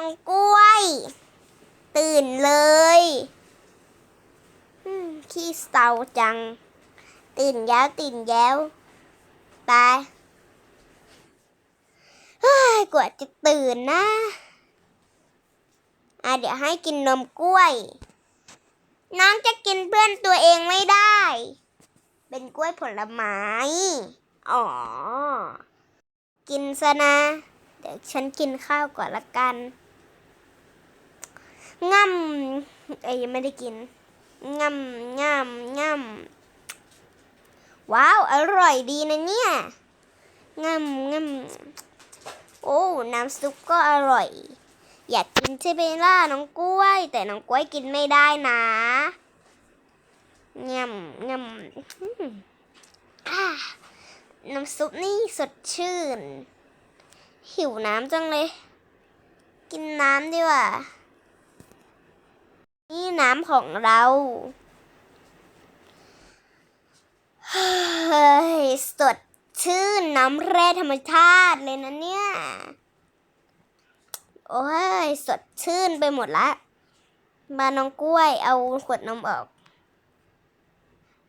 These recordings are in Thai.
น้องกล้วย ตื่นเลยขี้เศร้าจัง ตื่นแล้วตื่นแล้วตายเฮ้ยกว่าจะตื่นนะ อะเดี๋ยวให้กินนมกล้วย น้องจะกินเพื่อนตัวเองไม่ได้ เป็นกล้วยผลไม้ อ๋อ กินซะนะ เดี๋ยวฉันกินข้าวก่อนละกัน ง่ำเอ้ยยังไม่ได้กินง่ำง่ำง่ำว้าว อร่อยดีนะเนี่ยง่ำง่ำโอ้ น้ำซุปก็อร่อย อยากกินใช่ไหมล่ะน้องกล้วย แต่น้องกล้วยกินไม่ได้นะง่ำง่ำน้ำซุปนี่สดชื่น หิวน้ำจังเลย กินน้ำดีกว่า นี่น้ำของเราเฮ้ยสดชื่นน้ำแร่ธรรมชาติเลยนะเนี่ย โอ้ย สดชื่นไปหมดละมาน้องกล้วยเอาขวดนมออก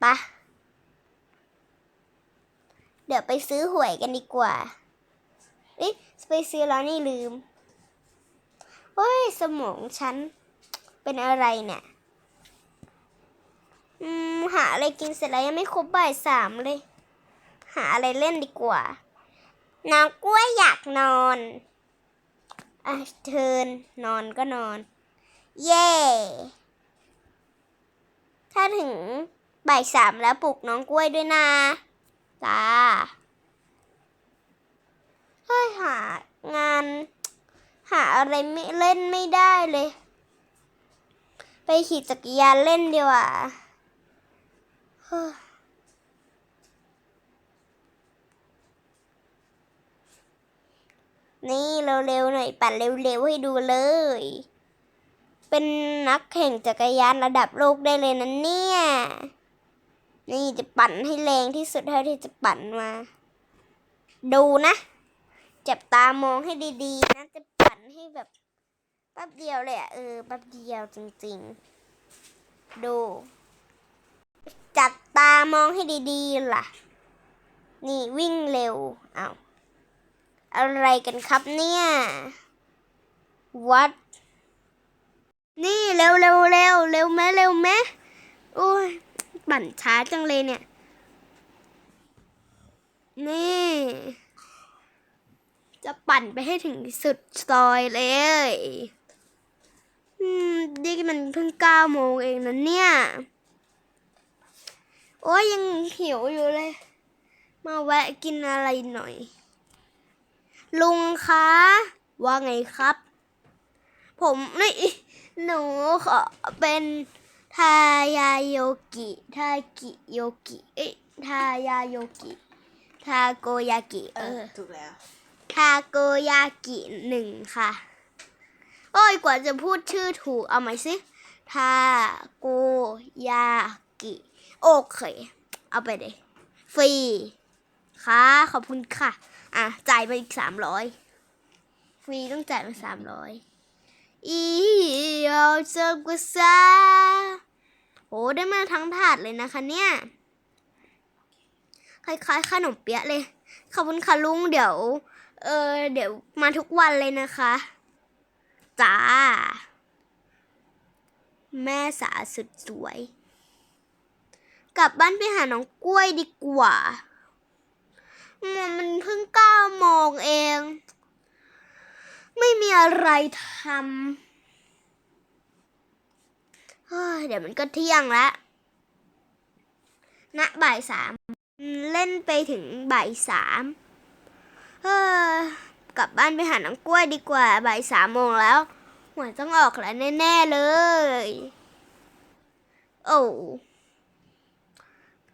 ปะเดี๋ยวไปซื้อหวยกันดีกว่าเอ๊ะไปซื้อแล้วนี่ลืม โอ้ย สมองฉัน เป็นอะไรเนี่ยอืมหาอะไรกินเสร็จแล้วยังไม่ครบบ่ายสามเลย หาอะไรเล่นดีกว่า น้องกล้วยอยากนอนอะเทินนอนก็นอน เย่ ถ้าถึงบ่ายสามแล้วปลุกน้องกล้วยด้วยนะจ้าเฮ้ยหางาน หาอะไรไม่เล่นไม่ได้เลย ไปขี่จักรยานเล่นดีกว่าฮนี่เร็วๆหน่อยปั่นเร็วๆให้ดูเลย เป็นนักแข่งจักรยานระดับโลกได้เลยนะเนี่ย นี่จะปั่นให้แรงที่สุดเท่าที่จะปั่นมา ดูนะ จับตามองให้ดีๆนะ จะปั่นให้แบบแป๊บเดียวเลยอะเออแป๊บเดียวจริงๆ ดู จับตามองให้ดีๆล่ะ นี่วิ่งเร็ว เอาอะไรกันครับเนี่ย วัด นี่เร็วเร็วเร็วเร็วไหมเร็วไหมโอ้ยปั่นช้าจังเลยเนี่ย นี่ จะปั่นไปให้ถึงสุดซอยเลย นี่มันเพิ่งเก้าโมงเองนะเนี่ย โอ้ยยังหิวอยู่เลย มาแวะกินอะไรหน่อย ลุงคะ ว่าไงครับ ผมนี่หนูขอเป็นทายาโยกิทากิโยกิ เอ้ยทายาโยกิทาโกยากิ เอเอออถูกแล้ว ทาโกยากิหนึ่งค่ะ โอ้ยกว่าจะพูดชื่อถูกเอาใหมสิทาโกยากิโอเค เอาไปเลยฟรีค่ะขอบคุณค่ะ อะ จ่ายไปอีกสามร้อยฟรีต้องจ่ายไปสามร้อยอีเอาเจอกุซาโอ้ได้มาทั้งถาดเลยนะคะเนี่ยคล้ายๆขนมเปี๊ยะเลย ขอบคุณค่ะลุงเดี๋ยว เออเดี๋ยวมาทุกวันเลยนะคะ จ้า แม่สาสุดสวย กลับบ้านไปหาน้องกล้วยดีกว่า มันเพิ่งเก้าโมงเอง ไม่มีอะไรทำเดี๋ยวมันก็เที่ยงแล้วณบ่ายสามเล่นไปถึงบ่ายสามเฮ้ยกลับบ้านไปหาน้องกล้วยดีกว่าบ่ายสามโมงแล้ว วยต้องออกแล้วแน่ๆเลย โอ้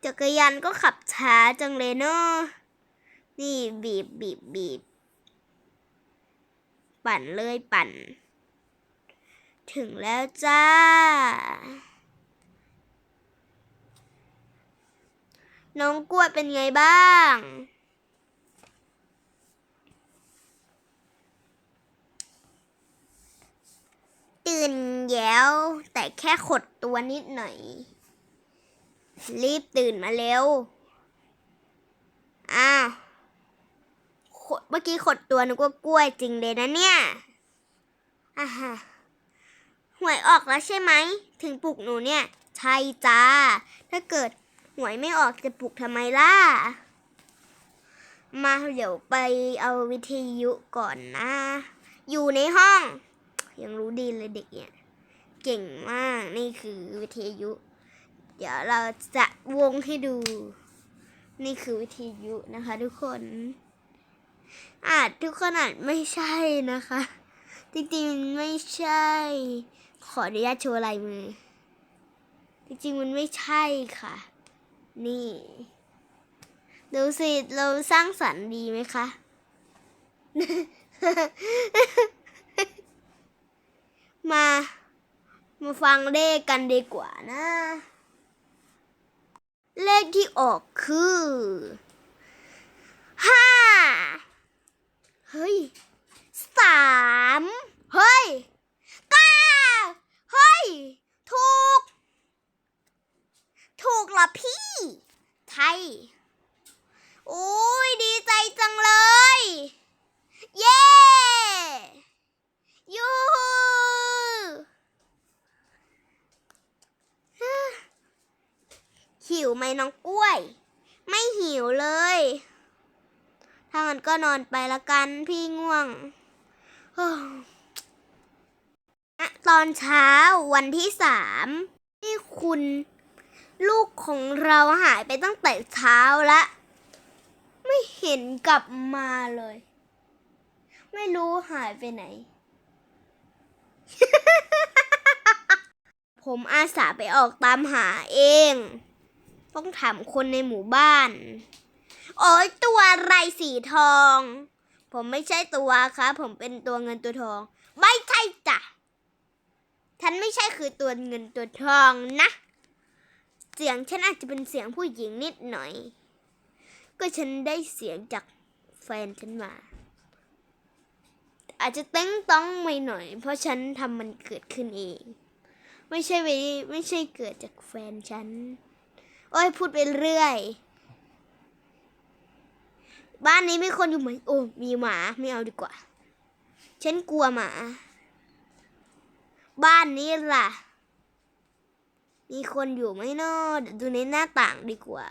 จักรยานก็ขับช้าจังเลยเนาะนี่บีบบีบบีบ ปั่นเลยปั่น ถึงแล้วจ้า น้องกล้วยเป็นไงบ้าง ตื่นแล้ว แต่แค่ขดตัวนิดหน่อย รีบตื่นมาเร็ว อ้าวขดเมื่อกี้ขดตัวนึกว่ากล้วยจริงเลยนะเนี่ยอ่าฮะหวยออกแล้วใช่ไหม ถึงปลุกหนูเนี่ย ใช่จ้า ถ้าเกิดหวยไม่ออกจะปลุกทำไมล่ะ มาเดี๋ยวไปเอาวิทยุก่อนนะ อยู่ในห้อง ยังรู้ดีเลยเด็กเนี่ย เก่งมากนี่คือวิทยุ เดี๋ยวเราจะวงให้ดู นี่คือวิทยุนะคะ ทุกคน อาจทุกคนอาจไม่ใช่นะคะ จริงๆมันไม่ใช่ ขออนุญาตโชว์ลายมือ จริงๆมันไม่ใช่ค่ะ นี่ดูสิเราสร้างสรรค์ดีไหมคะ มา มาฟังเลขกันดีกว่านะ เลขที่ออกคือห้าเฮ้ยสามเฮ้ยเก้าเฮ้ย ถูก ถูกเหรอพี่ใช่โอ้ยดีใจจังเลย เย้ ยูฮูหิว ไหมน้องกล้วย ไม่หิวเลย ถ้างั้นก็นอนไปละกันพี่ง่วงโอ้อะตอนเช้าวันที่สามที่คุณ ลูกของเราหายไปตั้งแต่เช้าละไม่เห็นกลับมาเลย ไม่รู้หายไปไหน ผมอาสาไปออกตามหาเอง ต้องถามคนในหมู่บ้าน โอ้ยตัวอะไรสีทอง ผมไม่ใช่ตัวครับ ผมเป็นตัวเงินตัวทอง ไม่ใช่จ้ะฉันไม่ใช่คือตัวเงินตัวทองนะ เสียงฉันอาจจะเป็นเสียงผู้หญิงนิดหน่อย ก็ฉันได้เสียงจากแฟนฉันมา อาจจะเต้งต้องไม่หน่อย เพราะฉันทำมันเกิดขึ้นเอง ไม่ใช่ไม่ใช่เกิดจากแฟนฉัน อ้ยพูดไปเรื่อย บ้านนี้ไม่คนอยู่ไหมโอ้มีหมาไม่เอาดีกว่า ฉันกลัวหมา บ้านนี้ล่ะ มีคนอยู่ไหมเนาะเดี๋ยวดูในหน้าต่างดีกว่า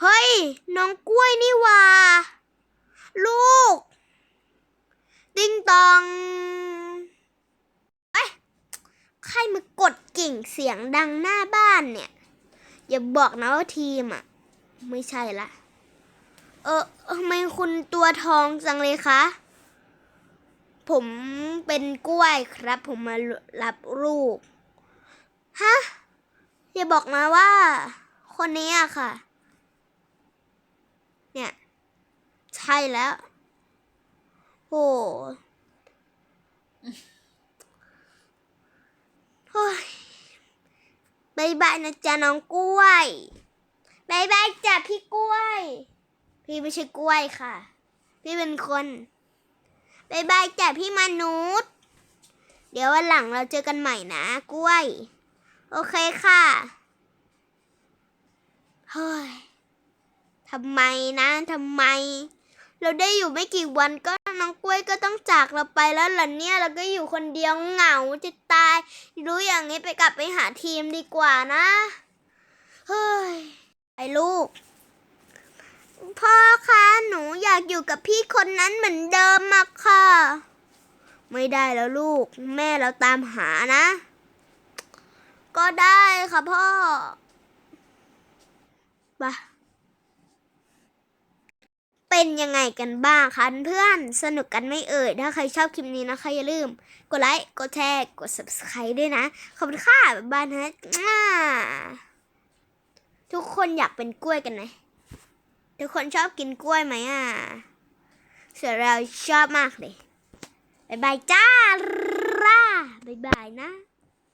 เฮ้ย น้องกล้วยนี่ว่า ลูก ติ้งตองเอ้ยใครมา กิ่งเสียงดังหน้าบ้านเนี่ย อย่าบอกนะว่าทีมอะ ไม่ใช่ละ เออทำไมคุณตัวทองจังเลยคะ ผมเป็นกล้วยครับ ผมมารับลูกฮะอย่าบอกนะว่า คนนี้อะค่ะ เนี่ย ใช่แล้วโอ้โอ้ย บายบายนะจ๊ะน้องกล้วยบายบายจ้ะพี่กล้วย พี่ไม่ใช่กล้วยค่ะ พี่เป็นคนบายบายจ้ะพี่มนุษย์ เดี๋ยววันหลังเราเจอกันใหม่นะกล้วย โอเคค่ะเฮ้ยทำไมนะทำไม เราได้อยู่ไม่กี่วันก็ น้องกล้วยก็ต้องจากเราไปแล้วล่ะเนี่ยเราก็อยู่คนเดียวเหงาจะตาย รู้อย่างนี้ไปกลับไปหาทีมดีกว่านะ เฮ้ย ไอ้ลูก พ่อคะหนูอยากอยู่กับพี่คนนั้นเหมือนเดิมอะค่ะ ไม่ได้แล้วลูก แม่เราตามหานะ ก็ได้ค่ะพ่อไปะ เป็นยังไงกันบ้างคะเพื่อนสนุกกันไม่เอ่ย ถ้าใครชอบคลิปนี้นะคะ อย่าลืม กดไลค์ กดแชร์ กด subscribe ด้วยนะ ขอบคุณค่ะบ๊ายบายนะทุกคนอยากเป็นกล้วยกันไหมทุกคนชอบกินกล้วยไหมอะส่วนเราชอบมากเลย บ๊ายบายจ้าราบ๊ายบายนะ